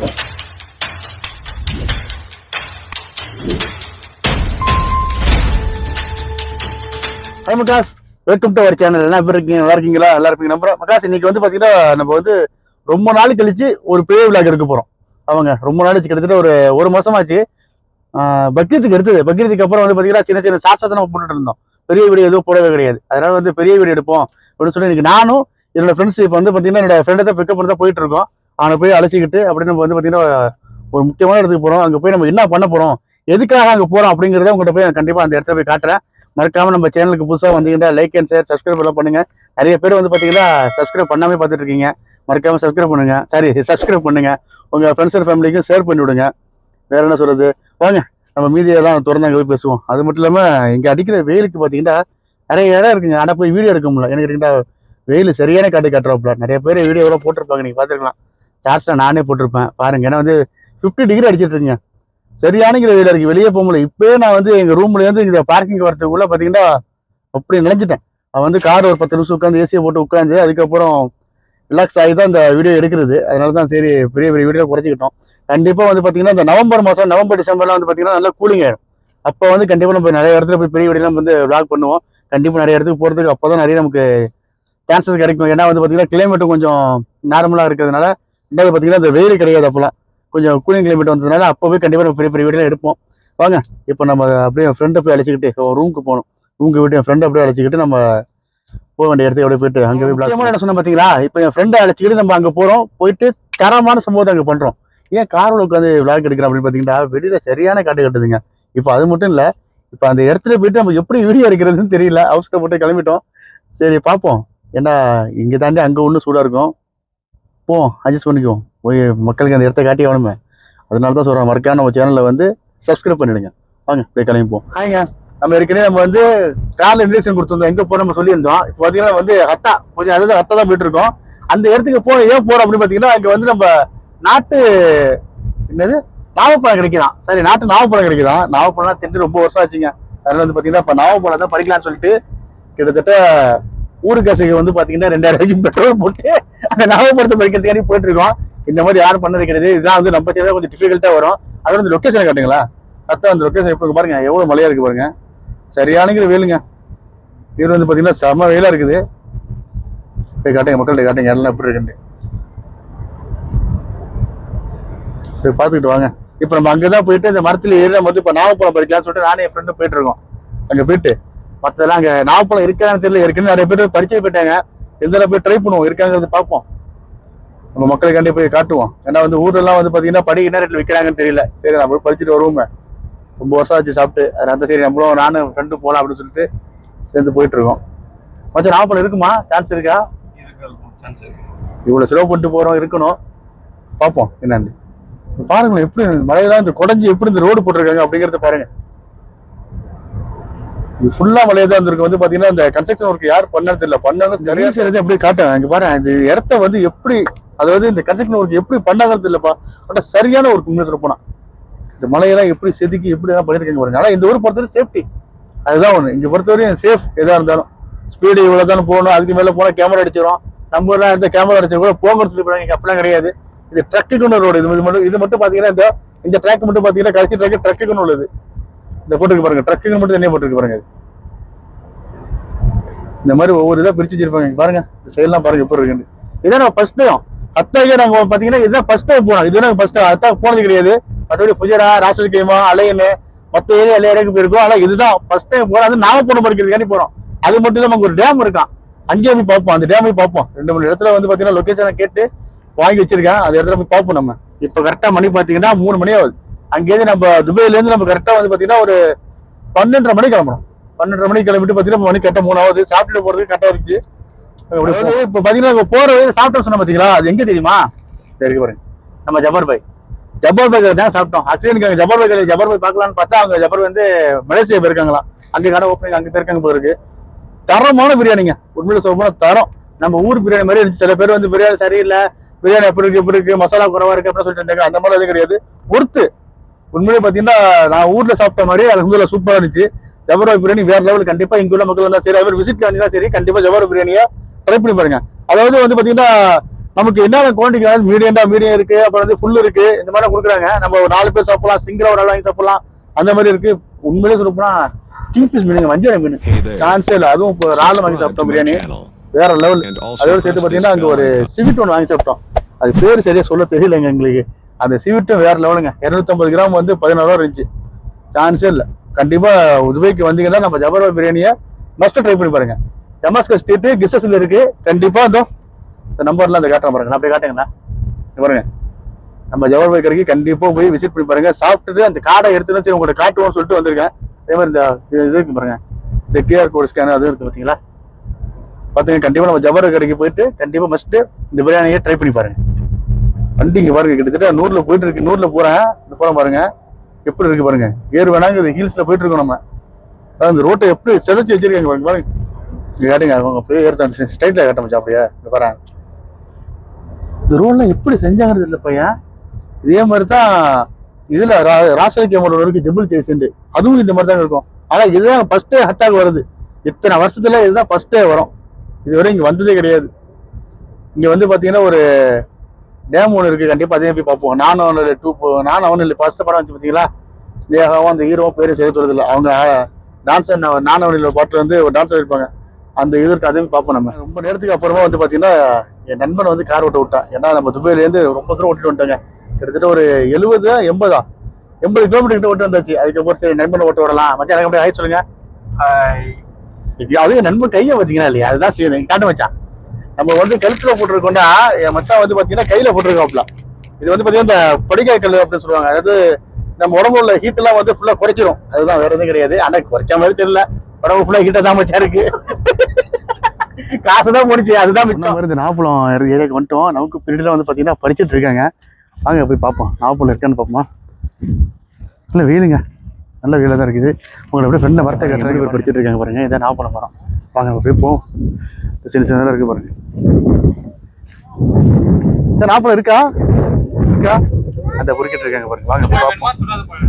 Hello மகாஸ் welcome to our channel என்ன எப்படி இருக்கீங்க? நல்லா இருக்கீங்களா? நல்லா இருப்பீங்க. நம்புறேன் மகாஸ் இன்னைக்கு வந்து பாத்தீங்கன்னா நம்ம வந்து ரொம்ப நாள் கழிச்சு ஒரு பெரிய விழாக்கு எடுக்க போறோம். அவங்க ரொம்ப நாள் கிட்டத்தட்ட ஒரு ஒரு மாசமாச்சு. ஆஹ் பக்ரீத்துக்கு எடுத்தது. பக்ரீத்துக்கு அப்புறம் வந்து பாத்தீங்கன்னா சின்ன சின்ன ஷார்ட்ஸ் தான் நம்ம போட்டுட்டு இருந்தோம். பெரிய வீடியோ எதுவும் போடவே கிடையாது. அதனால வந்து பெரிய வீடியோ எடுப்போம் அப்படின்னு சொல்லி இன்னைக்கு நானும் என்னோட ஃப்ரெண்ட்ஸ் இப்போ வந்து பார்த்தீங்கன்னா என்னோட ஃப்ரெண்டை தான் பிக்கப் பண்ணி தான் போயிட்டு இருக்கோம். அவனை போய் அழைச்சிக்கிட்டு அப்படின்னு நம்ம வந்து பார்த்தீங்கன்னா ஒரு முக்கியமான இடத்துக்கு போகிறோம் அங்கே போய் நம்ம என்ன பண்ண போகிறோம் எதுக்காக அங்கே போகிறோம் அப்படிங்கிறத உங்கள்கிட்ட போய் கண்டிப்பாக அந்த இடத்த போய் காட்டுறேன். மறக்காமல் நம்ம சேனலுக்கு புதுசாக வந்தீங்கன்னா லைக் அண்ட் ஷேர் சப்ஸ்கிரைப் எல்லாம் பண்ணுங்க. நிறைய பேர் வந்து பார்த்தீங்கன்னா சப்ஸ்கிரைப் பண்ணாமே பார்த்துட்டு இருக்கீங்க. மறக்காமல் சப்ஸ்கிரைப் பண்ணுங்க. சாரி சப்ஸ்கிரைப் பண்ணுங்கள் உங்கள் ஃப்ரெண்ட்ஸ் அண்ட் ஃபேமிலிக்கும் ஷேர் பண்ணி விடுங்க. வேறு என்ன சொல்கிறது வாங்க நம்ம மீதியெல்லாம் திறந்து அங்கே போய் பேசுவோம். அது மட்டும் இல்லாமல் இங்கே அடிக்கிற வெயிலுக்கு பார்த்தீங்கன்னா நிறைய இடம் இருக்குங்க. ஆனால் போய் வீடியோ எடுக்க முடியல. எனக்கு கேட்டீங்கன்னா வெயில் சரியான காட்டு காட்டுறாப்புல. நிறைய பேர் வீடியோலாம் போட்டிருப்பாங்க. நீங்கள் பார்த்துருக்கலாம் சார்ஜில் நானே போட்டிருப்பேன். பாருங்க ஏன்னா வந்து ஃபிஃப்டி டிகிரி அடிச்சிட்டு இருக்கீங்க சரியானங்கிற வெயில இருக்குது வெளியே போக முடியல. இப்போயே நான் வந்து எங்கள் ரூம்லேருந்து இந்த பார்க்கிங் வரதுக்குள்ள பார்த்தீங்கன்னா அப்படி நினைச்சிட்டேன் அவன் வந்து கார் ஒரு பத்து நிமிஷம் உட்காந்து ஏசியை போட்டு உட்காந்து அதுக்கப்புறம் ரிலாக்ஸ் ஆகி தான் இந்த வீடியோ எடுக்கிறது. அதனால தான் சரி பெரிய பெரிய வீடியோ குறைச்சிக்கிட்டோம். கண்டிப்பாக வந்து பார்த்தீங்கன்னா இந்த நவம்பர் மாதம் நவம்பர் டிசம்பர்லாம் வந்து பார்த்தீங்கன்னா நல்லா கூலிங் ஆகிடும் அப்போ வந்து கண்டிப்பாக நம்ம நிறைய இடத்துல போய் பெரிய வீடியோலாம் வந்து விளாக் பண்ணுவோம். கண்டிப்பாக நிறைய இடத்துக்கு போகிறதுக்கு அப்போ தான் நிறைய நமக்கு சான்சஸ் கிடைக்கும். ஏன்னா வந்து பார்த்தீங்கன்னா கிளைமேட்டும் கொஞ்சம் நார்மலாக இருக்கிறதுனால ரெண்டாவது பாத்தீங்கன்னா இந்த வெயில் கிடையாது அப்போலாம். கொஞ்சம் கூலிங் கிளைமேட் வந்ததுனால அப்போவே கண்டிப்பாக நம்ம பெரிய பெரிய வீடியோ எடுப்போம். வாங்க இப்போ நம்ம அப்படியே ஃப்ரெண்டை போய் அழைச்சிக்கிட்டு ரூமுக்கு போகணும். ரூமுக்கு விட்டு என் ஃப்ரெண்டை அப்படியே அழைச்சிக்கிட்டு நம்ம போக வேண்டிய இடத்துக்கு அப்படியே போயிட்டு அங்கே போய் என்ன சொன்ன பார்த்தீங்களா இப்போ என் ஃப்ரெண்டை அழைச்சிக்கிட்டு நம்ம அங்கே போகிறோம் போயிட்டு தரமான சம்பவத்தை அங்கே பண்ணுறோம் ஏன் காரில் உட்காந்து விளாக் எடுக்கிறோம் அப்படின்னு பார்த்தீங்கன்னா வெளியில் சரியான காட்டு கட்டுதுங்க. இப்போ அது மட்டும் இல்லை இப்போ அந்த இடத்துல போயிட்டு நம்ம எப்படி வீடியோ எடுக்கிறதுன்னு தெரியல. அவசரம் போட்டு கிளம்பிட்டோம். சரி பார்ப்போம். ஏன்னா இங்கே தாண்டி அங்கே ஒன்றும் சூடாக இருக்கும். போவோம் அட்ஜஸ்ட் பண்ணிக்குவோம். போய் மக்களுக்கு அந்த இடத்த காட்டி ஆகணுமே. அதனால தான் சொல்கிறேன் மறக்காம நம்ம சேனலை வந்து சப்ஸ்கிரைப் பண்ணிடுங்க. வாங்க போய் கிளம்பிப்போம் ஹாய்ங்க நம்ம ஏற்கனவே நம்ம வந்து கார்ல இன்டெக்ஷன் கொடுத்துருந்தோம். எங்க போறோம் நம்ம சொல்லியிருந்தோம். இப்போ பார்த்தீங்கன்னா வந்து ஹத்தா கொஞ்சம் அதாவது ஹத்தா தான் போயிட்டு இருக்கோம் அந்த இடத்துக்கு போ ஏன் போறோம் அப்படின்னு பார்த்தீங்கன்னா அங்க வந்து நம்ம நாட்டு என்னது? நாவப்பழம் கிடைக்கலாம் சரி நாட்டு நாவப்பழம் கிடைக்குதான். நாவப்பழம் திண்டு ரொம்ப வருஷம் ஆச்சுங்க. அதனால வந்து பார்த்தீங்கன்னா இப்போ நாவப்பழம் தான் படிக்கலாம்னு சொல்லிட்டு கிட்டத்தட்ட ஊருக்கசைக்கு வந்து பார்த்தீங்கன்னா ரெண்டாயிரம் ரூபாய்க்கு பெட்ரோல் போட்டு அந்த நாவப்பழத்தை படிக்கிறதுக்காண்டி போயிட்டு இருக்கோம் இந்த மாதிரி யாரும் பண்ணது கிடையாது இதுதான் வந்து நம்ம தேவை கொஞ்சம் டிஃபிகல்ட்டா வரும். அதோட இந்த லொக்கேஷன் காட்டுங்களா? அத்தான் அந்த லொக்கேஷன் இப்போ பாருங்க. எவ்வளவு மழையா இருக்கு பாருங்க. சரியானங்கிற வெயிலுங்க இது வந்து பாத்தீங்கன்னா செம வெயிலா இருக்குது. போய் காட்டுங்க மக்கள்கிட்ட காட்டுங்க. எல்லாம் எப்படி இருக்குன்னு போய் பார்த்துக்கிட்டு வாங்க. இப்போ நம்ம அங்கதான் போயிட்டு இந்த மரத்துல ஏறி நம்ம வந்து இப்போ நாகப்பழம் பறிக்கலாம்னு சொல்லிட்டு நானே என் ஃப்ரெண்டு போயிட்டு இருக்கோம் அங்க போயிட்டு மற்றதெல்லாம் அங்க நாவப்பழம் இருக்கான்னு தெரியல. ஏற்கனவே நிறைய பேர் பறிச்சு போயிட்டாங்க. இருந்தாலும் போய் ட்ரை பண்ணுவோம். இருக்காங்கிறது பார்ப்போம். நம்ம மக்களுக்காண்டி போய் காட்டுவோம். ஏன்னா வந்து ஊர்ல வந்து பாத்தீங்கன்னா படி என்ன ரேட்ல விற்கிறாங்கன்னு தெரியல. சரி நம்ம போய் பறிச்சுட்டு வருவோமே. ரொம்ப வருஷம் ஆச்சு சாப்பிட்டு. அதனால சரி நம்மளும் நானும் ஃப்ரெண்டு போகலாம் அப்படின்னு சொல்லிட்டு சேர்ந்து போயிட்டு இருக்கோம். மச்சான் நாவப்பழம் இருக்குமா? சான்ஸ் இருக்கா? இவ்வளவு செலவு பண்ணிட்டு போறோம் இருக்கணும். பார்ப்போம் என்னன்னு. பாருங்களேன் எப்படி மழையெல்லாம் இந்த குடஞ்சி எப்படி இந்த ரோடு போட்டிருக்காங்க அப்படிங்கிறத பாருங்க. இது ஃபுல்லா மழையா தான் இருந்திருக்கு. வந்து பாத்தீங்கன்னா இந்த கன்ஸ்ட்ரக்ஷன் ஒர்க் யார் பண்ணது தெரியல. பண்ணாங்க சரியா செய்யறது அப்படியே காட்டுறேன் இங்க பாருங்க. இந்த இடத்த வந்து எப்படி அதாவது இந்த கன்ஸ்ட்ரக்ஷன் ஒர்க் எப்படி பண்ணாங்கன்னு தெரியலப்பா. ஆனா சரியான ஒரு உண்மை சொல்ல போனா இந்த மலையெல்லாம் எப்படி செதுக்கி எப்படி எல்லாம் பண்ணிருக்காங்க பாருங்க. ஆனா இந்த ஊர் பொறுத்தவரை சேஃப்டி அதுதான் ஒண்ணு. இங்க பொறுத்தவரையும் சேஃப் எதா இருந்தாலும். ஸ்பீடு இவ்வளவு தானே போகணும். அதுக்கு மேல போனா கேமரா அடிச்சிடும் நம்ம எல்லாம் இந்த கேமரா அடிச்சா கூட போங்கன்னு சொல்லி போறாங்க. அப்படிலாம் கிடையாது. இது ட்ரக்குன்னு ரோடு இது மட்டும் இது மட்டும் பாத்தீங்கன்னா இந்த இந்த ட்ராக் மட்டும் பாத்தீங்கன்னா கடைசி ட்ராக் ட்ரக்குன்னு உள்ளது. இந்த போட்டுருக்கு பாருங்க. ட்ரக்குங்க மட்டும் தனியா போட்டுருக்கு பாருங்க. இந்த மாதிரி ஒவ்வொரு இதாக பிரிச்சு வச்சிருப்பாங்க. பாருங்க. இந்த பாருங்க எப்படி இருக்குன்னு. இதான் நம்ம ஃபர்ஸ்ட் டைம் அத்தாக்கே நாங்க பார்த்தீங்கன்னா இதுதான் ஃபர்ஸ்ட் டைம் போனோம். இது நாங்க ஃபர்ஸ்ட் அத்தா போனது கிடையாது. மற்றபடி புஜரா ராசல் கேமா அலையனு மற்ற ஏரியா எல்லா இடத்துக்கு போயிருக்கோம். ஆனால் இதுதான் ஃபர்ஸ்ட் டைம் போகிறோம் அது நாம போன படிக்கிறதுக்காண்டி போறோம். அது மட்டும் நமக்கு ஒரு டேம் இருக்கான். அங்கேயே போய் பார்ப்போம். அந்த டேம் போய் பார்ப்போம். ரெண்டு மூணு இடத்துல வந்து பாத்தீங்கன்னா லொக்கேஷனை கேட்டு வாங்கி வச்சிருக்கேன். அந்த இடத்துல போய் பார்ப்போம் நம்ம. இப்போ கரெக்டா மணி பார்த்தீங்கன்னா மூணு மணி ஆகுது. அங்கேயிருந்து நம்ம துபாயில இருந்து நம்ம கரெக்டா வந்து பாத்தீங்கன்னா ஒரு பன்னெண்டரை மணிக்கு கிளம்புறோம் பன்னெண்டரை மணிக்கு கிளம்பிட்டு பாத்தீங்கன்னா மணி கரெக்டா மூணு ஆகுது சாப்பிட்டு போறதுக்கு கரெக்டா இருந்துச்சு. இப்ப பாத்தீங்கன்னா இப்ப போற வழியில சாப்பிட்டோம் சொன்ன பாத்தீங்களா அது எங்க தெரியுமா? சரி பாருங்க. நம்ம ஜபர் பாய். ஜபர் பாய் தான் சாப்பிட்டோம். ஆக்சுவலி எனக்கு அங்க ஜபர் பாய் கடையில ஜபர் பாய் பார்க்கலாம்னு பார்த்தா அவங்க ஜபர் வந்து மலேசியா போயிருக்காங்களாம். அங்க கடை ஓப்பனிங் அங்க போயிருக்காங்க போல இருக்கு. தரமான பிரியாணிங்க. உண்மையில சொல்ல போனா தரம். நம்ம ஊர் பிரியாணி மாதிரி இருந்துச்சு. சில பேர் உண்மையிலே பாத்தீங்கன்னா நான் ஊர்ல சாப்பிட்ட மாதிரி அது சூப்பரா இருந்துச்சு. ஜபர்பாய் பிரியாணி வேற லெவல் கண்டிப்பா இங்க உள்ள மக்கள் வந்தா சரி அவர் விசிட்ல வந்தீங்கன்னா சரி கண்டிப்பா ஜபர் பிரியாணியை ட்ரை பண்ணி பாருங்க. அதாவது வந்து பாத்தீங்கன்னா நமக்கு என்னென்ன குவான்டிட்டி மீடியம்டா மீடியம் இருக்கு அப்புறம் வந்து ஃபுல் இருக்கு இந்த மாதிரி கொடுக்குறாங்க. நம்ம ஒரு நாலு பேர் சாப்பிடலாம் சிங்கிளா ஒரு ஆள் வாங்கி சாப்பிடலாம் அந்த மாதிரி இருக்கு. உண்மையிலே சொல்ல போனா கிங் பீஸ் மீனுங்க வஞ்சர மீன். சான்ஸே இல்லை அதுவும் இப்போ ராலு வாங்கி சாப்பிட்டோம் பிரியாணி வேற லெவல் அதோட சேர்த்து this பாத்தீங்கன்னா அங்க ஒரு. சிவிட் ஒன்று வாங்கி சாப்பிட்டோம். அது பேர் சரியா சொல்ல தெரியலங்க எங்களுக்கு. அந்த சிவிட்டும் வேற லெவலுங்க 250 கிராம் வந்து பதினாறு ரூபா இருந்துச்சு சான்ஸே இல்லை. கண்டிப்பா உதுபைக்கு வந்தீங்கன்னா நம்ம ஜபர்வா பிரியாணியை மஸ்ட் ட்ரை பண்ணி பாருங்க. டமாஸ்கஸ் ஸ்ட்ரீட் கிசஸ்ல இருக்கு. கண்டிப்பா அந்த இந்த நம்பர்ல அந்த காட்டுறேன் பாருங்க. நான் அப்படியே காட்டுங்கண்ணா பாருங்க. நம்ம ஜவஹர் பாய் கடைக்கு கண்டிப்பா போய் விசிட் பண்ணி பாருங்க. சாப்பிட்டுட்டு அந்த காடை எடுத்துனா சரி உங்கள்கிட்ட காட்டுவோம்னு சொல்லிட்டு வந்திருக்கேன். அதே மாதிரி இந்த இது இருக்கு பாருங்க. இந்த கியூஆர் கோட் ஸ்கேன் அதுவும் இருக்கு பாத்தீங்களா? பாத்துங்க கண்டிப்பா நம்ம ஜவஹர் கடைக்கு போயிட்டு கண்டிப்பா மஸ்ட் இந்த பிரியாணியை ட்ரை பண்ணி பாருங்க. வண்டி இங்கே பாருங்க கிட்டத்தட்ட நூறில் போயிட்டு இருக்கு. நூறில் போகிறேன் இந்த போறேன் பாருங்க. எப்படி இருக்கு பாருங்க. ஏர் வேணாங்க இது ஹில்ஸில் போயிட்டு இருக்கோம் நம்ம. அதான் இந்த ரோட்டை எப்படி செதைச்சு வச்சிருக்காங்க பாருங்க பாருங்க. இங்கே காட்டுங்க அவங்க அப்படியே ஏறுத்த ஸ்ட்ரைட்டில் கேட்ட மச்சான் அப்படியே. இங்கே பாருங்க இந்த ரோட்ல எப்படி செஞ்சாங்கிறது இல்லை பையன். இதே மாதிரி தான் இதுல ராசல் கேமரோட இருக்கு ஜெபிள் சேசுண்டு அதுவும் இந்த மாதிரி தாங்க இருக்கும். ஆனால் இதுதான் ஃபர்ஸ்ட்டே ஹட்டாக் வருது. இத்தனை வருஷத்துல இதுதான் ஃபர்ஸ்டே வரும். இதுவரை இங்கே வந்ததே கிடையாது. இங்கே வந்து பார்த்தீங்கன்னா ஒரு டேம் ஒன்று இருக்கு கண்டிப்பா அதையும் போய் பார்ப்போம். நான் ஒன்று டூ நான் ஒன்று இல்லை ஃபர்ஸ்ட் படம் வந்து பாத்தீங்களா? ஸ்னேகாவும் அந்த ஹீரோவும் பேரும் சரி சொல்றது இல்லை அவங்க டான்ஸ் நான் ஒன்று பாட்டில் வந்து ஒரு டான்ஸ் இருப்பாங்க. அந்த இது இருக்கு அதையும் பார்ப்போம் நம்ம. ரொம்ப நேரத்துக்கு அப்புறமா வந்து பாத்தீங்கன்னா என் நண்பன் வந்து கார் ஓட்ட விட்டான். ஏன்னா நம்ம துபாயிலேருந்து ரொம்ப தூரம் ஓட்டிட்டு வந்துட்டாங்க. கிட்டத்தட்ட ஒரு எழுபது எண்பதா? எண்பது கிலோமீட்டர் கிட்ட ஓட்டு வந்தாச்சு. அதுக்கப்புறம் சரி நண்பனை ஓட்ட விடலாம். மச்சான் எனக்கு அப்படியே ஆய் சொல்லுங்க. அது என் நண்பன் கையை பார்த்தீங்கன்னா இல்லையா? அதுதான் சரி காட்ட மச்சான். நம்ம வந்து கழுத்துல போட்டிருக்கோம்னா என் மச்சான் வந்து பாத்தீங்கன்னா கையில போட்டிருக்காப்ல இது வந்து பாத்தீங்கன்னா இந்த படிக்காய் கல் அப்படின்னு சொல்லுவாங்க. அதாவது நம்ம உடம்புல உள்ள ஹீட் எல்லாம் வந்து ஃபுல்லா குறைச்சிரும். அதுதான் வேற எதுவும் கிடையாது. ஆனா குறைச்ச மாதிரி தெரியல. உடம்பு ஃபுல்லா ஹீட்டா தான் மச்சா இருக்கு. காசு தான் முடிச்சு அதுதான் மிச்சம். வருது நாப்பழம் ஏரியாவுக்கு வந்துட்டோம். நமக்கு பீரியட்ல வந்து பாத்தீங்கன்னா படிச்சுட்டு இருக்காங்க. வாங்க போய் பார்ப்போம். நாப்பழம் இருக்கான்னு பார்ப்போமா? நல்ல வெயிலுங்க. நல்ல வெயிலாக தான் இருக்குது. உங்களை அப்படியே ஃப்ரெண்டை மரத்தை கட்டுறதுக்கு போய் இருக்காங்க பாருங்க. இதான் நாப்பழம் மரம். வாங்க நம்ம போய் போவோம். சின்ன சின்னதாக இருக்கு பாருங்க. இந்த நாப்பழம் இருக்கா? இருக்கா? அந்த பொறுக்கிட்டு இருக்காங்க பாருங்க. வாங்க போய் பார்ப்போம்.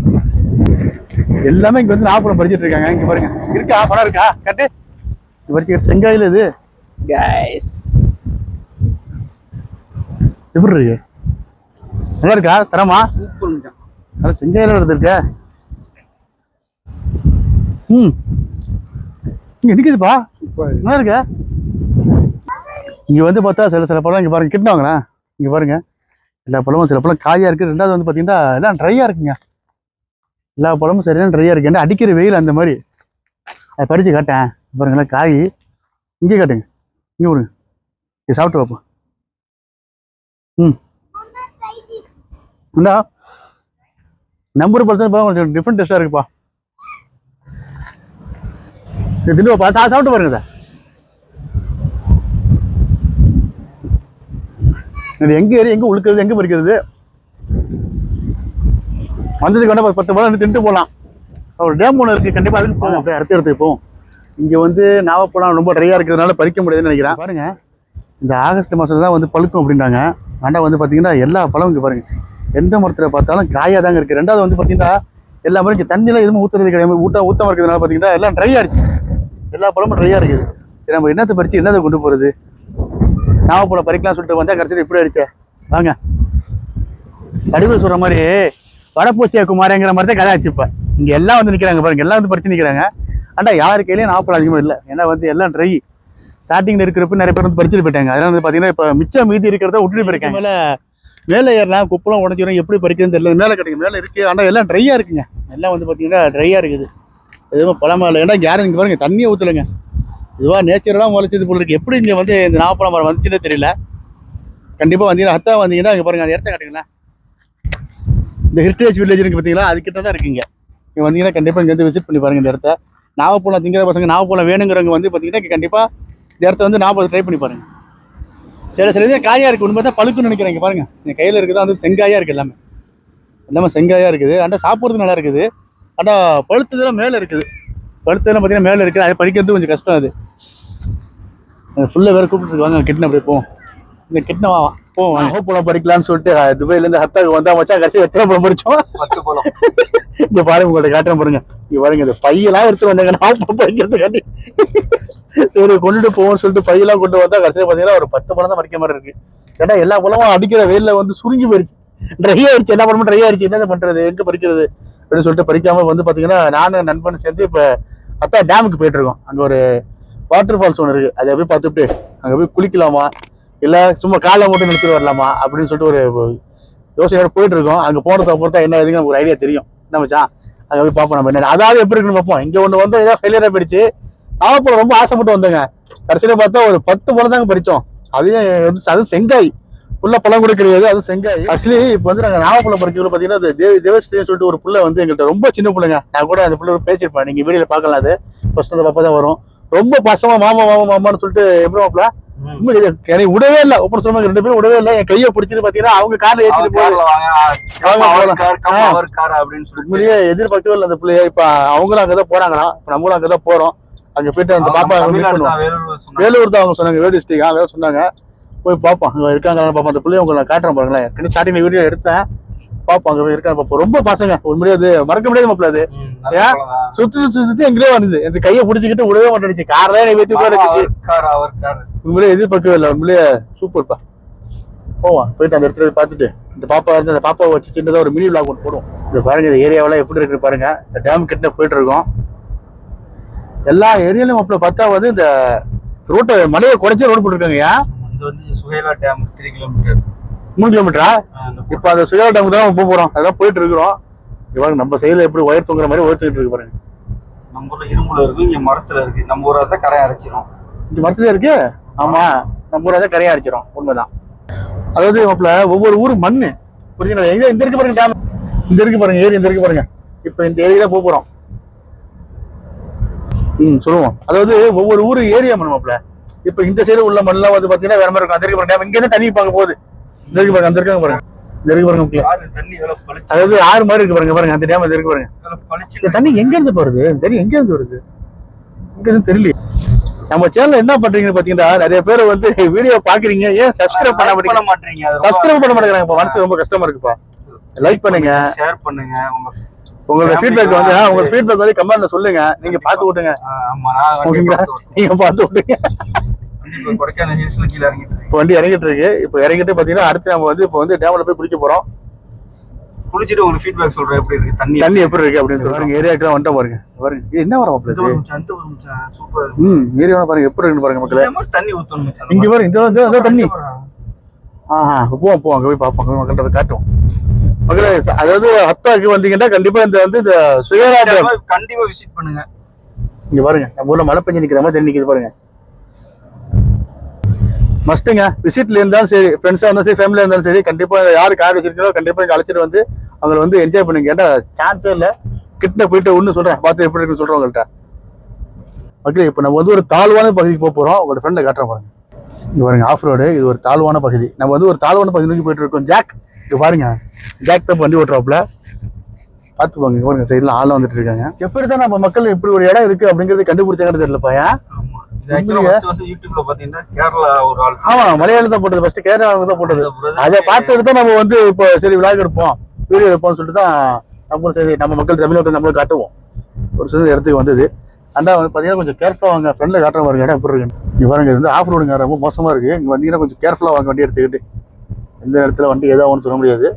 எல்லாமே இங்க வந்து நாப்பழம் பறிச்சிட்டு இருக்காங்க. இங்க பாருங்க. இருக்கா? பழம் இருக்கா? கட்டு. இது பறிச்சு செங்காயில இது? கைஸ் எப்படி இருக்கு? நல்லா இருக்கா? தரமா? அது செங்காயில வருது இருக்க? ம். இங்க நிக்குதுப்பா. என்ன இருக்கு? இங்கே வந்து பார்த்தா சில சில பழம் இங்கே பாருங்க வாங்கண்ணா இங்கே பாருங்க. எல்லா பழமும் சில பழம் காயாக இருக்குது ரெண்டாவது வந்து பார்த்தீங்கன்னா எல்லாம் ட்ரையாக இருக்குங்க. எல்லா பழமும் சரியான ட்ரையாக இருக்குது ஏன்னா அடிக்கிற வெயில் அந்த மாதிரி. அதை பறித்து காட்டேன். பாருங்களா காய். இங்கே காட்டுங்க. இங்கே விடுங்க இது சாப்பிட்டு பார்ப்போம். ம். இந்தா. நம்பர் பர்சன்ட் கொஞ்சம் டிஃப்ரெண்ட் டேஸ்ட்டாக இருக்குப்பா. இது தின்னு பா சாப்பிட்டு பாருங்க சார் இது எங்க ஏறி எங்க உழுக்கிறது எங்க பறிக்கிறது? வந்ததுக்கு வேணா பத்து பழம் தின்ட்டு போகலாம் ஒரு டேம் ஒன்று இருக்கு கண்டிப்பா அதுக்கு போவோம். அப்படியே அடுத்த இடத்துக்கு போவோம். இங்க வந்து நாவப்பழம் ரொம்ப ட்ரையா இருக்கிறதுனால பறிக்க முடியாதுன்னு நினைக்கிறேன். பாருங்க. இந்த ஆகஸ்ட் மாசத்துல தான் வந்து பழுக்கும் அப்படின்றாங்க. ஆண்டா வந்து பாத்தீங்கன்னா எல்லா பழமும் இங்க பாருங்க. எந்த மரத்துல பார்த்தாலும் காயா தாங்க இருக்கு. ரெண்டாவது வந்து பாத்தீங்கன்னா எல்லா மரம் இங்க தண்ணியெல்லாம் எதுவும் ஊத்துறது கிடையாது. ஊட்ட ஊத்தமா இருக்கிறதுனால பாத்தீங்கன்னா எல்லாம் ட்ரை ஆயிடுச்சு. எல்லா பழமும் ட்ரையா இருக்குது. சரி, நம்ம என்னத்தை பறிச்சு என்னத்தை கொண்டு போறது? நாவப்பழம் பறிக்கலாம் சொல்லிட்டு வந்தா கடைசியில் இப்படி அடிச்ச வாங்க. வடிவில் சொல்ற மாதிரி வடப்பூச்சியா குமாரங்கிற மாதிரி தான் கதை ஆச்சு இப்ப. இங்க எல்லாம் வந்து நிக்கிறாங்க பாருங்க. எல்லாம் வந்து பறிச்சு நிக்கிறாங்க. ஆனா யாரு கையிலயும் நாவப்பழம் அதிகமா இல்லை. ஏன்னா வந்து எல்லாம் ட்ரை ஸ்டார்டிங்ல இருக்கிறப்ப நிறைய பேர் வந்து பறிச்சுட்டு போயிட்டாங்க. அதனால வந்து பாத்தீங்கன்னா இப்ப மிச்சம் மீதி இருக்கிறத விட்டுட்டு போயிருக்காங்க. மேல மேலே ஏறலாம் குப்பெல்லாம் உடஞ்சிரும் எப்படி பறிக்கிறதுன்னு தெரியல. மேலே கிடைக்கும் மேலே இருக்கு. ஆனா எல்லாம் ட்ரையா இருக்குங்க. எல்லாம் வந்து பாத்தீங்கன்னா ட்ரையா இருக்குது. எதுவும் பழமா இல்லை. ஏன்னா யாரும் பாருங்க தண்ணியை ஊத்தலைங்க. இதுவாக நேச்சுரலாக முளைச்சது போல இருக்குது எப்படி இங்கே வந்து இந்த நாப்பழம் மரம் வந்துச்சுன்னே தெரியல. கண்டிப்பாக வந்தீங்கன்னா ஹத்தா வந்தீங்கன்னா இங்கே பாருங்க அந்த இடத்த காட்டுங்களேன். இந்த ஹெரிட்டேஜ் வில்லேஜ் இருக்குது பார்த்தீங்களா அதுக்கிட்ட தான் இருக்குங்க. இங்கே வந்தீங்கன்னா கண்டிப்பாக இங்கே வந்து விசிட் பண்ணி பாருங்கள் இந்த இடத்த. நாகப்பழம் திங்கிற பசங்க நாகப்பழம் வேணுங்கிறவங்க வந்து பார்த்தீங்கன்னா கண்டிப்பாக இந்த இடத்த வந்து நாற்பது ட்ரை பண்ணி பாருங்கள் சில சில இது காயாக இருக்குது உண்மை தான் பழுக்குன்னு நினைக்கிறேன் பாருங்கள் பாருங்க. என் கையில் இருக்கிறதா வந்து செங்காயாக இருக்குது எல்லாமே. எல்லாமே செங்காயாக இருக்குது. ஆண்டா சாப்பிட்றது நல்லா இருக்குது. ஆண்டா பழுத்ததெல்லாம் மேலே இருக்குது. பழுத்ததெல்லாம் பார்த்தீங்கன்னா மேலே இருக்குது. அதை பறிக்கிறது கொஞ்சம் கஷ்டம் அது. ஃபுல்லாக வேறு கூப்பிட்டு வாங்க கிட்ன அப்படியே போவோம். இந்த கிட்ன வா போவோம் வாங்க. பழம் பறிக்கலாம்னு சொல்லிட்டு துபாயிலேருந்து ஹத்தாக்கு வந்தா மச்சா கடைசி எத்தனை பழம் பறிச்சோம்? பத்து பழம். இங்க பாருங்க உங்கள்ட்ட காட்டுறேன் பாருங்க. இங்க பாருங்க இந்த பையெல்லாம் எடுத்து வந்தாங்க. நான் பறிக்கிறதுக்காண்டி. சரி கொண்டுட்டு போவோம்னு சொல்லிட்டு பையெல்லாம் கொண்டு வந்தா கடைசியில் பார்த்தீங்கன்னா ஒரு பத்து பழம் தான் மறிக்க மாதிரி இருக்கு. ஏன்னா எல்லா பழமும் அடிக்கிற வெயில்ல வந்து சுருங்கி போயிடுச்சு ட்ரை ஆயிடுச்சு. எல்லா பழமும் ட்ரை ஆயிடுச்சு. என்ன பண்றது? எங்க பறிக்கிறது? அப்படின்னு சொல்லிட்டு பறிக்காம வந்து பாத்தீங்கன்னா நானும் நண்பன் சேர்ந்து இப்ப அத்தா டேமுக்கு போயிட்டு இருக்கோம் அங்க ஒரு வாட்டர் ஃபால்ஸ் ஒன்று இருக்கு. அதை போய் பார்த்துட்டு அங்க போய் குளிக்கலாமா? இல்ல சும்மா காலை மட்டும் நினைச்சிட்டு வரலாமா? அப்படின்னு சொல்லிட்டு ஒரு யோசனையோட போயிட்டு இருக்கோம் அங்க போனதை பொறுத்தா என்ன எதுங்க ஒரு ஐடியா தெரியும். என்ன மச்சான்? அங்க போய் பார்ப்போம் நம்ம என்ன அதாவது எப்படி இருக்குன்னு பார்ப்போம். இங்க ஒண்ணு வந்து ஏதாவது ஃபெயிலியரா போயிடுச்சு. நாகப்பழம் ரொம்ப ஆசைப்பட்டு வந்தேங்க. கடைசியில பார்த்தா ஒரு பத்து பழம் தாங்க பறிச்சோம். அதையும் வந்து அது செங்காய். உள்ள பழம் கூட கிடையாது அது செங்காய். ஆக்சுவலி இப்போ வந்து நாங்க நாகப்பழம் பறிக்கல பாத்தீங்கன்னா அது தேவ தேவஸ்ரீன்னு சொல்லிட்டு ஒரு புள்ள வந்து எங்கள்கிட்ட ரொம்ப சின்ன பிள்ளைங்க. நான் கூட அந்த பிள்ளை பேசியிருப்பேன். நீங்க வீடியோல பார்க்கலாம் அது. ஃபர்ஸ்ட் அந்த பாப்பா தான் வரும். ரொம்ப பசமா மாமா மாமா மாமான்னு சொல்லிட்டு எப்படி மாப்பிள? எனக்கு விடவே இல்லை. ஒப்பன் சொன்னாங்க ரெண்டு பேரும் விடவே இல்லை. என் கையை பிடிச்சிட்டு பாத்தீங்கன்னா அவங்க கார்ல ஏற்றிட்டு போய் வாங்க, போலாம். ஆ. உண்மையிலேயே எதிர்பார்க்கவே இல்லை அந்த பிள்ளைய. இப்ப அவங்களும் அங்கதான் போறாங்களாம். இப்ப நம்மளும் அங்கதான் போறோம். அங்க போயிட்டு அந்த பாப்பா. வேலூர் தான் அவங்க சொன்னாங்க. வேலூர் டிஸ்ட்ரிக் அதான் சொன்னாங்க. போய் பார்ப்போம். அங்க இருக்காங்க பார்ப்போம் அந்த பிள்ளைய உங்களுக்கு நான் காட்டுறேன் பாருங்களேன். ஏற்கனவே ஸ்டார்டிங்ல வீடியோ எடுத்தேன். பார்ப்போம் அங்க இருக்காங்க. பார்ப்போம் ரொம்ப பசங்க. உண்மையிலேயே அது மறக்க முடியாது மாப்பிள்ள அது. சுத்தி சுத்தி சுத்தி எங்களே வந்தது. இந்த கையை பிடிச்சிக்கிட்டு விடவே மாட்டேனுச்சு கார்ல என்னை வெத்தி கூட இருந்துச்சு உண்மையிலேயே எதிர்பார்க்கவே இல்லை. உண்மையிலேயே சூப்பர்ப்பா. போவோம். போயிட்டு அந்த இடத்துல பார்த்துட்டு இந்த பாப்பா வந்து அந்த பாப்பாவை வச்சு சின்னதாக ஒரு மினி விளாக் ஒன்று போடுவோம். இந்த பாருங்க இந்த ஏரியாவெல்லாம் எப்படி இருக்கு பாருங்க. இந்த டேம் கிட்ட போயிட்டு இருக்கோம். எல்லா ஏரியாலையும் அப்படி பார்த்தா வந்து இந்த ரோட்டை மலையை குறைச்சி ரோடு போட்டுருக்காங்க ஏன்? மூணு கிலோமீட்டரா இப்போ அந்த சுயா டேமுக்கு தான் போக போறோம். அதான் போயிட்டு இருக்கிறோம் இவங்க நம்ம சைடுல எப்படி ஒயர் தொங்குற மாதிரி ஒயர் தூக்கிட்டு இருக்கு பாருங்க. நம்ம ஊர்ல இரும்புல இருக்கு இங்க மரத்துல இருக்கு. நம்ம ஊரா தான் கரையை அரைச்சிரும். இந்த மரத்துல இருக்கு? ஆமா. நம்ம ஊரை தான் கரையா அடிச்சிடும் உண்மைதான். அதாவது மாப்பிள ஒவ்வொரு ஊரு மண்ணு. புரியுதுங்களா? எங்க இந்த இருக்கு பாருங்க டேம் இந்த இருக்கு பாருங்க ஏரி இந்த இருக்கு பாருங்க. இப்போ இந்த ஏரியா போக போறோம். ம் சொல்லுவோம். அதாவது ஒவ்வொரு ஊரு ஏரியா மண் மாப்பிள. இப்போ இந்த சைடு உள்ள மண்ணெல்லாம் வந்து பாத்தீங்கன்னா வேற மாதிரி இருக்கும். அந்த இருக்கு பாருங்க. டேம் இங்க இருந்து தண்ணி பார்க்க போகுது. இந்த இருக்கு பாருங்க அந்த இருக்காங்க பாருங்க. இந்த இருக்கு பாருங்க அதாவது ஆறு மாதிரி இருக்கு பாருங்க பாருங்க. அந்த டேம் அது இருக்கு பாருங்க. தண்ணி எங்க இருந்து போறது தண்ணி எங்க இருந்து வருது? எங்க இருந்து தெரியல. நம்ம சேனல்ல என்ன பண்றீங்கன்னு பாத்தீங்கன்னா நிறைய பேர் வந்து வீடியோ பாக்குறீங்க. ஏன் சப்ஸ்கிரைப் பண்ண மாட்டீங்க சப்ஸ்கிரைப் பண்ண மாட்டேங்கிறாங்க. மனசு ரொம்ப கஷ்டமா இருக்குப்பா. லைக் பண்ணுங்க. ஷேர் பண்ணுங்க. உங்க உங்களோட ஃபீட்பேக் வந்து உங்க ஃபீட்பேக் வந்து கமெண்ட்ல சொல்லுங்க. நீங்க பாத்து விட்டுங்க ஓகேங்களா? நீங்க பாத்து விட்டுங்க வண்டி இறங்கிட்டு இருக்கு. இப்போ இறங்கிட்டு பாத்தீங்கன்னா அடுத்து நம்ம வந்து இப்போ வந்து டேம்ல போய் குளிக்க போறோம். குளிச்சிட்டு உங்களுக்கு ஃபீட்பேக் சொல்றேன் எப்படி இருக்கு? தண்ணி தண்ணி எப்படி இருக்கு அப்படின்னு சொல்றாங்க ஏரியாக்கெல்லாம் வந்துட்டோம் பாருங்க. பாருங்க. என்ன வர இந்த மாப்பிள்ள ஒரு நிமிஷம், இந்த ஒரு நிமிஷம், சூப்பரா. ம் ஏரியா பாருங்க. எப்படி இருக்குன்னு பாருங்க மக்களே. தண்ணி ஊத்தணும். இங்க பாருங்க. இந்த தண்ணி. ஆஹா போவோம் போவோம். அங்க போய் பார்ப்போம். மக்கள்கிட்ட போய் காட்டுவோம். மக்களே அதாவது அத்தாக்கு வந்தீங்கன்னா கண்டிப்பா இந்த வந்து இந்த சுயரா டேம் கண்டிப்பா விசிட் பண்ணுங்க. இங்க பாருங்க நம்ம ஊர்ல மழை பெஞ்சு நிக்கிற மாதிரி நிக்குது பாருங்க. மஸ்ட்டுங்க விசிட்ல இருந்தாலும் சரி ஃப்ரெண்ட்ஸா இருந்தாலும் சரி ஃபேமிலியா இருந்தாலும் சரி கண்டிப்பா யாரு கார் வச்சிருக்கீங்களோ கண்டிப்பா இங்க அழைச்சிட்டு வந்து அவங்களை வந்து என்ஜாய் பண்ணுங்க. ஏன்டா சான்ஸே இல்ல கிட்ட போயிட்டு ஒண்ணு சொல்றேன் பார்த்து எப்படி இருக்குன்னு சொல்றேன் உங்கள்கிட்ட ஓகே இப்போ நம்ம வந்து ஒரு தாழ்வான பகுதிக்கு போக போறோம் உங்களோட ஃப்ரெண்டை காட்டுறேன் பாருங்க. இங்க பாருங்க ஆஃப் ரோடு இது ஒரு தாழ்வான பகுதி. நம்ம வந்து ஒரு தாழ்வான பகுதி நோக்கி போயிட்டு இருக்கோம். ஜாக் இங்க பாருங்க. ஜாக் தான் வண்டி ஓட்டுறாப்புல. பார்த்துக்கோங்க இங்க பாருங்க சைடுல ஆள் வந்துட்டு இருக்காங்க. எப்படி தான் நம்ம மக்கள் இப்படி ஒரு இடம் இருக்கு அப்படிங்கறது கண்டுபிடிச்சாங்கன்னு தெரியலப்பா ஆமா. இது மலையாளம் தான் போட்டது. ஃபர்ஸ்ட் கேரளா தான் போட்டது. அதை பார்த்துட்டு தான் நம்ம வந்து இப்போ சரி விளாக் எடுப்போம். வீடியோ எடுப்போம்னு சொல்லிட்டு தான் நம்மளும் சரி நம்ம மக்கள் தமிழ்நாட்டை நம்மளும் காட்டுவோம். ஒரு சில இடத்துக்கு வந்தது. அண்டா வந்து பார்த்தீங்கன்னா கொஞ்சம் கேர்ஃபுல்லாக வாங்க. ஃப்ரெண்டில் காட்டுற மாதிரி இடம் எப்படி இங்கே பாருங்க இது வந்து ஆஃப் ரோடுங்க ரொம்ப மோசமாக இருக்குது இங்கே வந்தீங்கன்னா கொஞ்சம் கேர்ஃபுல்லாக வாங்க வண்டி எடுத்துக்கிட்டு. எந்த இடத்துல வண்டி ஏதாவது சொல்ல முடியாது.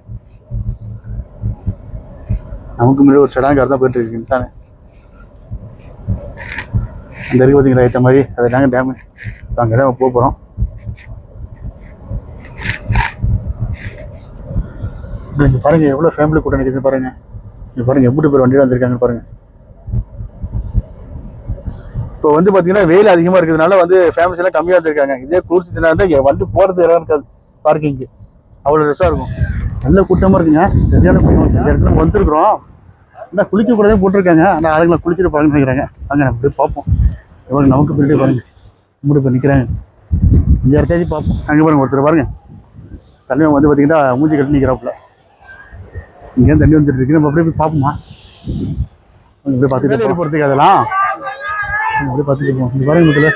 நமக்கு முன்னாடி ஒரு செடாங்கார் தான் போயிட்டு இருக்கு தானே அந்த இருக்கு பார்த்தீங்களா ஏற்ற மாதிரி அது நாங்கள் டேமு அங்கே தான் போக போகிறோம் நீங்கள் பாருங்கள் எவ்வளோ ஃபேமிலி கூட்டம் நிற்குது பாருங்க. நீங்கள் பாருங்கள் எப்படி பேர் வண்டியில் வந்திருக்காங்கன்னு பாருங்கள் இப்போ வந்து பார்த்தீங்கன்னா வெயில் அதிகமாக இருக்கிறதுனால வந்து ஃபேமிலிஸ் எல்லாம் கம்மியாக வந்திருக்காங்க. இதே குளிர் சீசனாக இருந்தால் இங்க வண்டி போகிறது இடம் இருக்காது பார்க்கிங்க்கு அவ்வளோ ரெஸ்ஸாக இருக்கும். நல்ல கூட்டமாக இருக்குங்க. சரியான கூட்டம் இந்த இடத்துல வந்திருக்கிறோம். என்ன குளிக்க கூடாதுன்னு போட்டிருக்காங்க. ஆனால் ஆளுங்களை குளிச்சுட்டு பாருங்கன்னு நினைக்கிறாங்க. வாங்க நம்ம போய் பார்ப்போம். எவ்வளோ நமக்கு பின்னாடி பாருங்க. இப்படி இப்போ நிற்கிறாங்க இந்த இடத்தையும் பார்ப்போம். அங்கே பாருங்க ஒருத்தர் பாருங்க. தண்ணி வந்து பார்த்தீங்கன்னா மூஞ்சி கட்டி நிற்கிறாப்புல இங்கே தண்ணி வந்துட்டு இருக்கு. நம்ம அப்படியே போய் பார்ப்போமா? அங்க போய் பார்த்துட்டு போகிறதுக்கு அதெல்லாம் அங்க அப்படியே பார்த்துட்டு போவோம் இந்த பாருங்க முதல்ல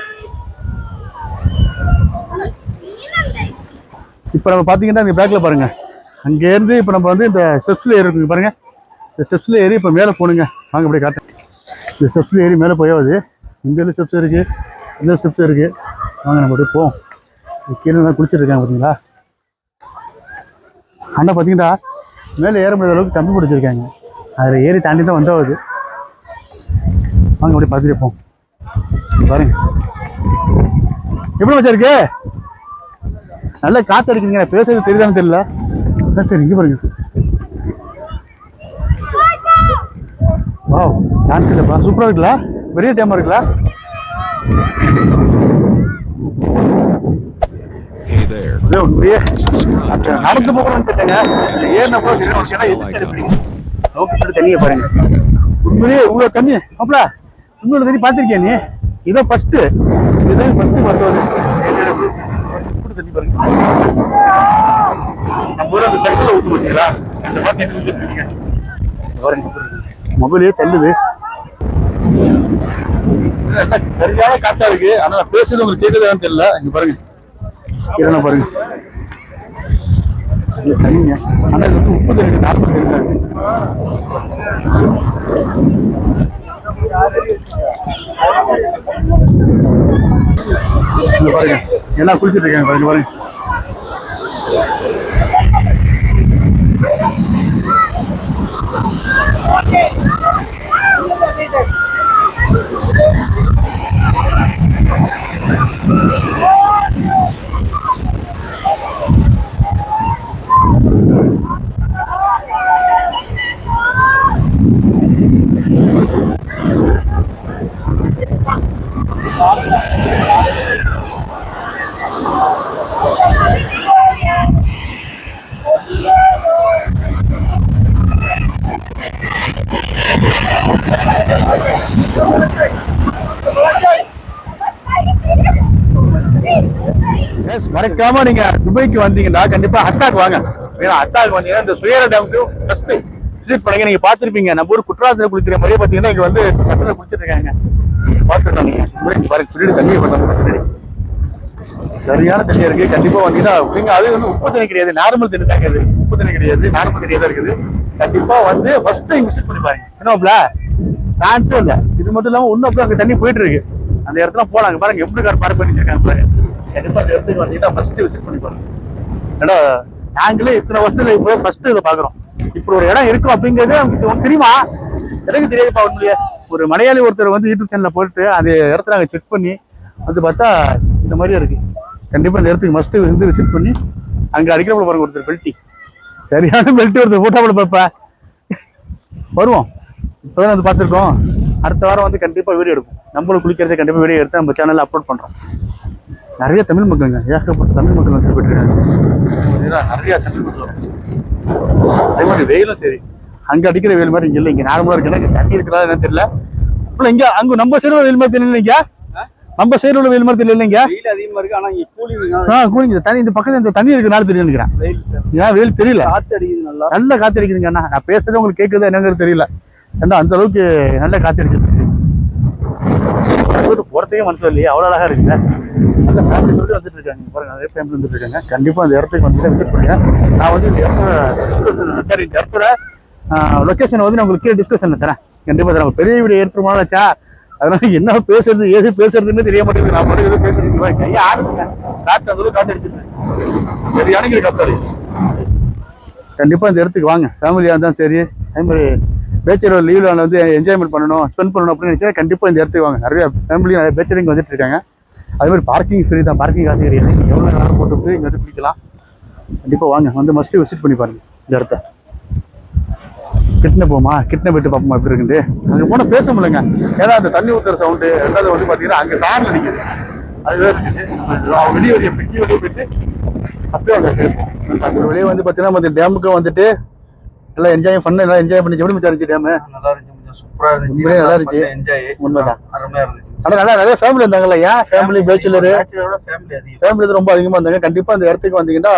இப்போ நம்ம பார்த்தீங்கன்னா இந்த பேக்கில் பாருங்கள் அங்கேருந்து இப்போ நம்ம வந்து இந்த ஸ்டெப்ஸில் ஏறி இருக்குங்க பாருங்கள் இந்த ஸ்டெப்ஸில் ஏறி இப்போ மேலே போகணுங்க வாங்க அப்படியே காட்டேன் இந்த ஸ்டெப்ஸில் ஏறி மேலே போயாவது இங்கேருந்து ஸ்டெப்ஸ் இருக்குது இந்த ஸ்டெப்ஸ் இருக்குது வாங்க நம்ம அப்படியே போவோம். கீழே தான் குளிச்சுட்டு இருக்காங்க பார்த்தீங்களா அண்ணா பார்த்தீங்கன்னா மேலே ஏற முடியாத அளவுக்கு தம்பி பிடிச்சிருக்காங்க. அதில் ஏறி தாண்டி தான் வந்தாவது வாங்க அப்படியே பார்த்துட்டு போவோம். பாருங்க. எப்படி வச்சா இருக்கு? நல்ல காற்று அடிக்குதுங்க. நான் பேசுறது தெரியுதான்னு தெரியல. சரி இங்கே பாருங்க. வாவ் சான்ஸ் இல்லைப்பா. சூப்பராக இருக்குல்ல? பெரிய டேமா இருக்குல்ல? நடந்து. போகணும்னு கேட்டேங்க ஏறினப்போ நோக்கி தண்ணியை பாருங்க. உண்மையிலேயே இவ்வளோ தண்ணி அப்பல இன்னொரு தண்ணி பார்த்துருக்கியா நீ? இதான் ஃபர்ஸ்ட் இதுதான் ஃபர்ஸ்ட் மருத்துவம் தண்ணி பாருங்க நம்ம ஊர் அந்த சைக்கிள் ஊற்று பார்த்தீங்களா? அந்த மாதிரி பாருங்க மொபைலே தள்ளுது. நல்லா சரியான காத்தா இருக்கு. ஆனா நான் பேசுறது உங்களுக்கு கேட்குதான்னு தெரியல. இங்க பாருங்க. கிரணை பாருங்க. இது தண்ணிங்க ஆனா இது வந்து உப்பு தண்ணி நார்மல் பாருங்க என்ன குளிச்சுட்டு இருக்காங்க? பாருங்க பாருங்க. Yes, மறக்காம நீங்க துபாய்க்கு வந்தீங்கன்னா கண்டிப்பா ஹட்டாக் வாங்க. ஏன்னா ஹட்டாக் வந்தீங்கன்னா இந்த சுயர டேமுக்கு ஃபர்ஸ்ட் விசிட் பண்ணுங்க. நீங்க பாத்திருப்பீங்க நம்ம ஊர் குற்றாலத்துல குளிக்கிற மாதிரியே பாத்தீங்கன்னா இங்க வந்து சட்டத்தில் குளிச்சிட்டு இருக்காங்க. பாத்துருக்கோம் நீங்க. முன்னாடி பாருங்க பின்னாடி தண்ணி பண்ணாங்க சரியான தண்ணி இருக்கு. கண்டிப்பா வந்தீங்கன்னா நீங்க அது வந்து உப்பு தண்ணி கிடையாது. நார்மல் தண்ணி தாங்க இது உப்பு தண்ணி கிடையாது. நார்மல் தண்ணி தான் இருக்குது. கண்டிப்பா வந்து ஃபர்ஸ்ட் டைம் விசிட் பண்ணி பாருங்க. என்னப்ல சான்ஸே இல்ல. இது மட்டும் இல்லாம இன்னும் அப்புறம் அங்க தண்ணி போயிட்டு இருக்கு. அந்த இடத்துல போலாங்க. பாருங்க எப்படி கார் பார்க் பண்ணி வச்சிருக்காங்க பாருங்க. கண்டிப்பா அந்த இடத்துக்கு வந்தீங்கன்னா ஃபர்ஸ்ட் விசிட் பண்ணி பாருங்க ஏன்னா நாங்களே இத்தனை வருஷத்துல இப்போ ஃபர்ஸ்ட் இதை பாக்குறோம் இப்படி ஒரு இடம் இருக்கும் அப்படிங்கிறது உங்களுக்கு தெரியுமா? எனக்கு தெரியாதுப்பா உண்மையிலேயே. ஒரு மலையாளி ஒருத்தர் வந்து யூடியூப் சேனல்ல போட்டு அந்த இடத்த நாங்கள் செக் பண்ணி வந்து பார்த்தா இந்த மாதிரியே இருக்கு. கண்டிப்பா இந்த இடத்துக்கு மஸ்ட் வந்து விசிட் பண்ணி அங்க அடிக்கிறப்பல பாருங்க ஒருத்தர் பெல்ட்டி சரியான பெல்ட்டி ஒருத்தர் போட்டாப்புல பாப்பா வருவோம். இப்போதான் வந்து பார்த்துருக்கோம். அடுத்த வாரம் வந்து கண்டிப்பா வீடியோ எடுப்போம். நம்மளும் குளிக்கிறதை கண்டிப்பா வீடியோ எடுத்து நம்ம சேனல்ல அப்லோட் பண்றோம். நிறைய தமிழ் மக்களுங்க. ஏகப்பட்ட தமிழ் மக்கள் வந்து போயிட்டு நிறைய தமிழ் மக்கள். அதே மாதிரி வெயிலும் சரி. அங்க அடிக்கிற வெயில் மாதிரி இங்க இல்லை. இங்க நார்மலா இருக்குன்னா தண்ணி இருக்கிறதா என்னன்னு தெரியல. அப்புறம் இங்க அங்க நம்ம சைடு வெயில் மாதிரி தெரியல இங்க நம்ம சைடு உள்ள வெயில் மாதிரி தெரியல இங்க வெயில் அதிகமா இருக்கு. ஆனா இங்க கூலிங் ஆ கூலிங்க தண்ணி இந்த பக்கத்துல இந்த தண்ணி இருக்கிறனால தெரியும் நினைக்கிறேன். ஏன் வெயில் தெரியல. காத்து அடிக்குது நல்லா. நல்ல காத்து அடிக்குதுங்க அண்ணா. நான் பேசுறது உங்களுக்கு கேட்குதா என்னங்கிறது தெரியல. ஏன்னா அந்த அளவுக்கு நல்ல காத்து அடிச்சிருக்கு மனசு இல்லையே அவ்வளோ அழகாக இருக்குங்க நல்ல ஃபேமிலி சொல்லி வந்துட்டு இருக்காங்க. பாருங்க நிறைய ஃபேமிலி வந்துட்டு இருக்காங்க. கண்டிப்பாக அந்த இடத்துக்கு வந்து விசிட் பண்ணுங்க. நான் வந்து இந்த இடத்துல சரி இந்த இடத்துல லொக்கேஷன் வந்து நான் உங்களுக்கு கீழே தரேன். கண்டிப்பாக தரேன். பெரிய வீடியோ எடுத்துருமாச்சா அதனால என்ன பேசுறது ஏது பேசுறதுன்னு தெரிய மாட்டேங்குது. நான் மட்டும் எதுவும் பேசுறது கையை ஆடுங்க. காற்று அந்த அளவுக்கு காத்து சரியான கத்தாரு கண்டிப்பாக இந்த இடத்துக்கு வாங்க. ஃபேமிலியாக இருந்தாலும் சரி அதே மாதிரி பேச்சரோட லீவில் வந்து என்ஜாய்மெண்ட் பண்ணணும் ஸ்பெண்ட் பண்ணணும் அப்படின்னு நினச்சா கண்டிப்பாக இந்த இடத்துக்கு வாங்க. நிறைய ஃபேமிலி நிறைய பேச்சரிங் வந்துட்டு இருக்காங்க. அதே மாதிரி பார்க்கிங் ஃப்ரீ தான். பார்க்கிங் காசு கிடையாது. நீங்கள் எவ்வளோ நேரம் போட்டு இங்கே வந்து பிடிக்கலாம் கண்டிப்பாக வாங்க. வந்து மஸ்ட் விசிட் பண்ணி பாருங்கள் இந்த இடத்த. கிட்ன போமா? கிட்ன போயிட்டு பார்ப்போமா எப்படி இருக்குது அங்கே போனால் பேச முடியலங்க. ஏன்னா அந்த தண்ணி ஊற்றுற சவுண்டு ரெண்டாவது வந்து பார்த்தீங்கன்னா அங்கே சாரில் நிற்குது அதுவே இருக்குது. வெளியே வெளியே பெட்டி வெளியே போயிட்டு அப்படியே அங்கே சேர்ப்போம் அந்த வெளியே வந்து பார்த்தீங்கன்னா டேமுக்கு வந்துட்டு எல்லாம் என்ஜாய் பண்ண எல்லாம் என்ஜாய் பண்ணி எப்படி மச்சா இருந்துச்சு டேமு நல்லா இருந்துச்சு சூப்பரா இருந்துச்சு. நல்லா இருந்துச்சு. என்ஜாய் உண்மைதான். அருமையா இருந்துச்சு. ஆனால் நல்லா நிறைய ஃபேமிலி இருந்தாங்கல்ல ஏன் ஃபேமிலி பேச்சுலரு ஃபேமிலி அதிகம். ரொம்ப அதிகமாக இருந்தாங்க. கண்டிப்பாக அந்த இடத்துக்கு வந்தீங்கன்னா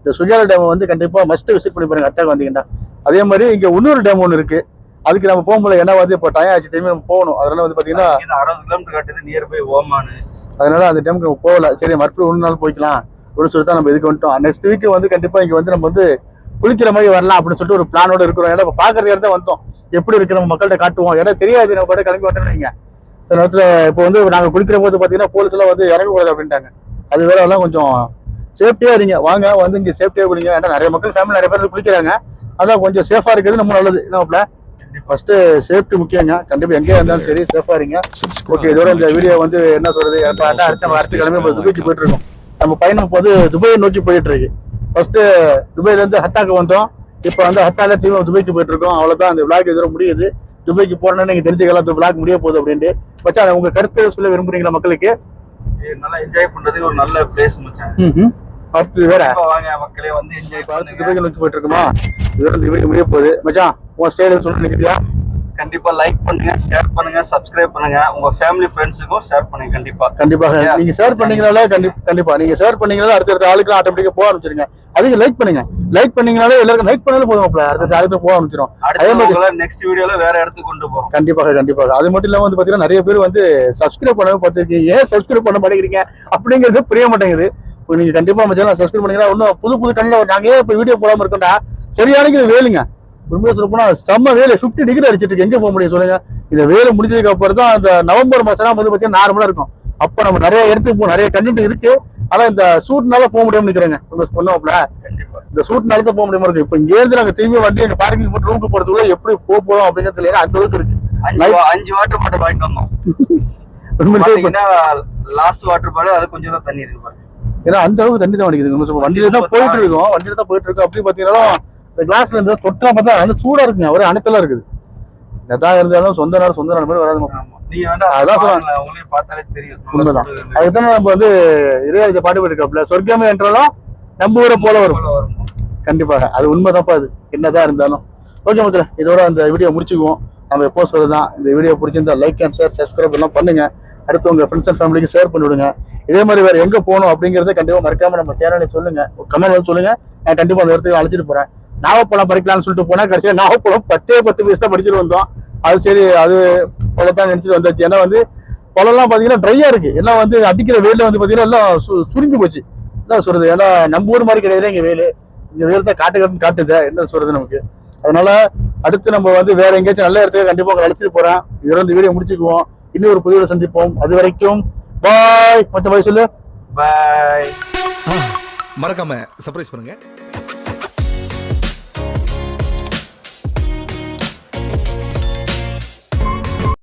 இந்த சுஜால டேம் வந்து கண்டிப்பாக மஸ்ட் விசிட் பண்ணி பாருங்க அத்தாக்கு வந்தீங்கன்னா. அதே மாதிரி இங்கே இன்னொரு டேம் ஒன்று இருக்கு. அதுக்கு நம்ம போக முடியல ஏன்னா வந்து இப்போ டைம் ஆச்சு திரும்பி நம்ம போகணும். அதனால வந்து இருந்து அறுபது கிலோமீட்டர் காட்டுது நியர் பை ஓமானு. அதனால அந்த டைமுக்கு நம்ம போகல. சரி மறுபடியும் ஒரு நாள் போய்க்கலாம். அப்படின்னு சொல்லிட்டு நம்ம இதுக்கு வந்துட்டோம். நெக்ஸ்ட் வீக் வந்து கண்டிப்பாக இங்கே வந்து நம்ம வந்து குளிக்கிற மாதிரி வரலாம் அப்படின்னு சொல்லிட்டு ஒரு பிளானோட இருக்கிறோம். ஏன்னா இப்போ பார்க்கறது இடத்த வந்தோம். எப்படி இருக்கு நம்ம மக்கள்கிட்ட காட்டுவோம். ஏன்னா தெரியாது நம்ம பாட்டு கிளம்பி வந்தோம் நீங்க சில நேரத்துல இப்போ வந்து நாங்க குளிக்கிற போது பாத்தீங்கன்னா போலீஸ் எல்லாம் வந்து இறங்கக்கூடாது அப்படின்ட்டாங்க. அது வேற எல்லாம் கொஞ்சம் சேஃப்டியா இருங்க. வாங்க வந்து இங்க சேஃப்டியா குளிங்க. ஏன்னா நிறைய மக்கள் ஃபேமிலி நிறைய பேர் குளிக்கிறாங்க. அதான் கொஞ்சம் சேஃபா இருக்கிறது நம்ம நல்லது. என்ன ஃபர்ஸ்ட் சேஃப்டி முக்கியங்க. கண்டிப்பா எங்கேயா இருந்தாலும் சரி சேஃபா இருங்க. ஓகே இதோட இந்த வீடியோ வந்து என்ன சொல்றது? இப்ப அடுத்த அடுத்த கிழமை நம்ம துபாய்க்கு போயிட்டு இருக்கோம். நம்ம பயணம் வந்து துபாயை நோக்கி போயிட்டு இருக்கு. ஃபர்ஸ்ட் துபாயில இருந்து ஹட்டாக்கு வந்தோம். இப்போ வந்து ஹட்டால திரும்ப துபாய்க்கு போயிட்டு இருக்கோம் அவ்வளவுதான். அந்த விளாக் இதோட முடியுது. துபாய்க்கு போறேன்னு நீங்க தெரிஞ்சுக்கலாம். இந்த விளாக் முடிய போகுது அப்படின்ட்டு. மச்சான் உங்க கருத்து சொல்ல விரும்புறீங்களா மக்களுக்கு? நல்லா என்ஜாய் பண்றதுக்கு ஒரு நல்ல பிளேஸ் மச்சான். ம்ஹும். அடுத்து வேற. வாங்க. மக்களே வந்து என்ஜாய் அடுத்து துபாய்க்கு நோக்கி போயிட்டு இருக்கோமா இதோட வீடியோ முடிய போகுது. மச்சான் உன் ஸ்டைல சொல்ல நினைக்கிறியா? கண்டிப்பா லைக் பண்ணுங்க ஷேர் பண்ணுங்க சப்ஸ்கிரைப் பண்ணுங்க. உங்க ஃபேமிலி ஃப்ரெண்ட்ஸுக்கும் ஷேர் பண்ணுங்க கண்டிப்பா. கண்டிப்பாக. நீங்க ஷேர் பண்ணீங்கனாலே கண்டிப்பா. நீங்க ஷேர் பண்ணீங்கனாலே அடுத்தடுத்த ஆளுக்கு ஆட்டோமேட்டிக்கா போக ஆரம்பிச்சிருங்க. அதுக்கு லைக் பண்ணுங்க. லைக் பண்ணீங்கனாலே எல்லாருக்கும் லைக் பண்ணாலே போதும் மாப்ள. அடுத்த ஆளுக்கு போக ஆரம்பிச்சிடும் அதே அடுத்து மாதிரி- நெக்ஸ்ட் வீடியோல வேற இடத்துக்கு கொண்டு போறோம் கண்டிப்பாக கண்டிப்பாக. அது மட்டும் இல்லாம வந்து பாத்தீங்கன்னா நிறைய பேர் வந்து சப்ஸ்கிரைப் பண்ணவே பார்த்துருக்கீங்க ஏன் சப்ஸ்கிரைப் பண்ண மாட்டேங்கிறீங்க? அப்படிங்கிறது புரிய மாட்டேங்குது. இப்போ நீங்க கண்டிப்பா நம்ம சேனல் சப்ஸ்கிரைப் பண்ணீங்கன்னா இன்னும் புது புது கண்ணில் நாங்க ஏன் இப்போ வீடியோ போடாம இருக்கோம்டா? சரியான இது வேலுங்க. உண்மையை சொல்ல போனா செம்ம வேலை 50 டிகிரி அடிச்சிட்டு இருக்கு. எங்க போக முடியும் சொல்லுங்க. இந்த வேலை முடிஞ்சதுக்கு அப்புறம் தான் அந்த நவம்பர் மாசம் வந்து பாத்தீங்கன்னா நார்மலா இருக்கும். அப்ப நம்ம நிறைய இடத்துக்கு போகும் நிறைய கண்டென்ட் இருக்கு. ஆனா இந்த சூட்னால போக முடியாம நிக்கிறேங்க. உங்க சொன்னோம்ல இந்த சூட்னால தான் போக முடியாம இருக்கு. இப்போ இங்க இருந்து நாங்க திரும்பி வண்டி எங்க பார்க்கிங் போட்டு ரூமுக்கு போறதுக்குள்ள எப்படி போக போறோம் அப்படிங்கிறது தெரியல அந்த அளவுக்கு இருக்கு. அஞ்சு வாட்டர் பாட்டில் வாங்கிட்டு வந்தோம். லாஸ்ட் வாட்டர் பாட்டில் அது கொஞ்சம் தான் தண்ணி இருக்கு ஏன்னா அந்த அளவுக்கு தண்ணி தான் சொல்ல வண்டியில தான் போயிட்டு இருக்கோம். வண்டியில தான் போயிட்டு இருக்கோம். அப்படி பாத்தீங்கன்னா இந்த கிளாஸ்ல இருந்து தொட்டா பார்த்தா அந்த சூடா இருக்குங்க. ஒரே அணைத்தலா இருக்குது. எதா இருந்தாலும் சொந்த நாடு சொந்த நாடு மாதிரி வராது அதான். சுடுது. அதுதான் நம்ம வந்து இறையாஜ பாட்டு போயிருக்காப்ல சொர்க்கமே என்றாலும் நம்ம ஊரை போல வரும். கண்டிப்பாக அது உண்மைதான்ப்பா அது. என்னதான் இருந்தாலும். ஓகே மக்களே இதோட அந்த வீடியோ முடிச்சுக்குவோம். நம்ம எப்போ சொல்றதுதான் இந்த வீடியோ பிடிச்சிருந்தா லைக் அண்ட் ஷேர் சப்ஸ்கிரைப் எல்லாம் பண்ணுங்க. அடுத்து உங்க ஃப்ரெண்ட்ஸ் அண்ட் ஃபேமிலிக்கு ஷேர் பண்ணி விடுங்க இதே மாதிரி வேற எங்க போகணும் அப்படிங்கறத கண்டிப்பா மறக்காம நம்ம சேனலை சொல்லுங்க. கமெண்ட் வந்து சொல்லுங்க. நான் கண்டிப்பா அந்த இடத்துக்கு அழைச்சிட்டு போறேன். நாவப்பழம் பறிக்கலாம்னு சொல்லிட்டு போனா கடைசியா நாவப்பழம் பத்தே பத்து பீஸ் தான் படிச்சுட்டு வந்தோம். அது சரி அது பழத்தான் நினைச்சிட்டு வந்தாச்சு. ஏன்னா வந்து பழம்லாம் பாத்தீங்கன்னா ட்ரையா இருக்கு. எல்லாம் வந்து அடிக்கிற வெயில வந்து பாத்தீங்கன்னா எல்லாம் சு- சுருங்கி போச்சு. என்ன சொல்றது? ஏன்னா நம்ம ஊர் மாதிரி கிடையாது இங்க வெயில். இங்க வெயில் தான் காட்டு காட்டு காட்டுது. என்ன சொல்றது நமக்கு? அதனால அடுத்து நம்ம வந்து வேற எங்கேயாச்சும் நல்ல இடத்துக்கு கண்டிப்பா உங்களை அழைச்சிட்டு போறேன். இதோட இந்த வீடியோ முடிச்சுக்குவோம். இன்னும் ஒரு புதிய சந்திப்போம். அது வரைக்கும் பாய் மொத்த பாய் சொல்லு. Bye. மறக்காம சர்ப்ரைஸ் பண்ணுங்க.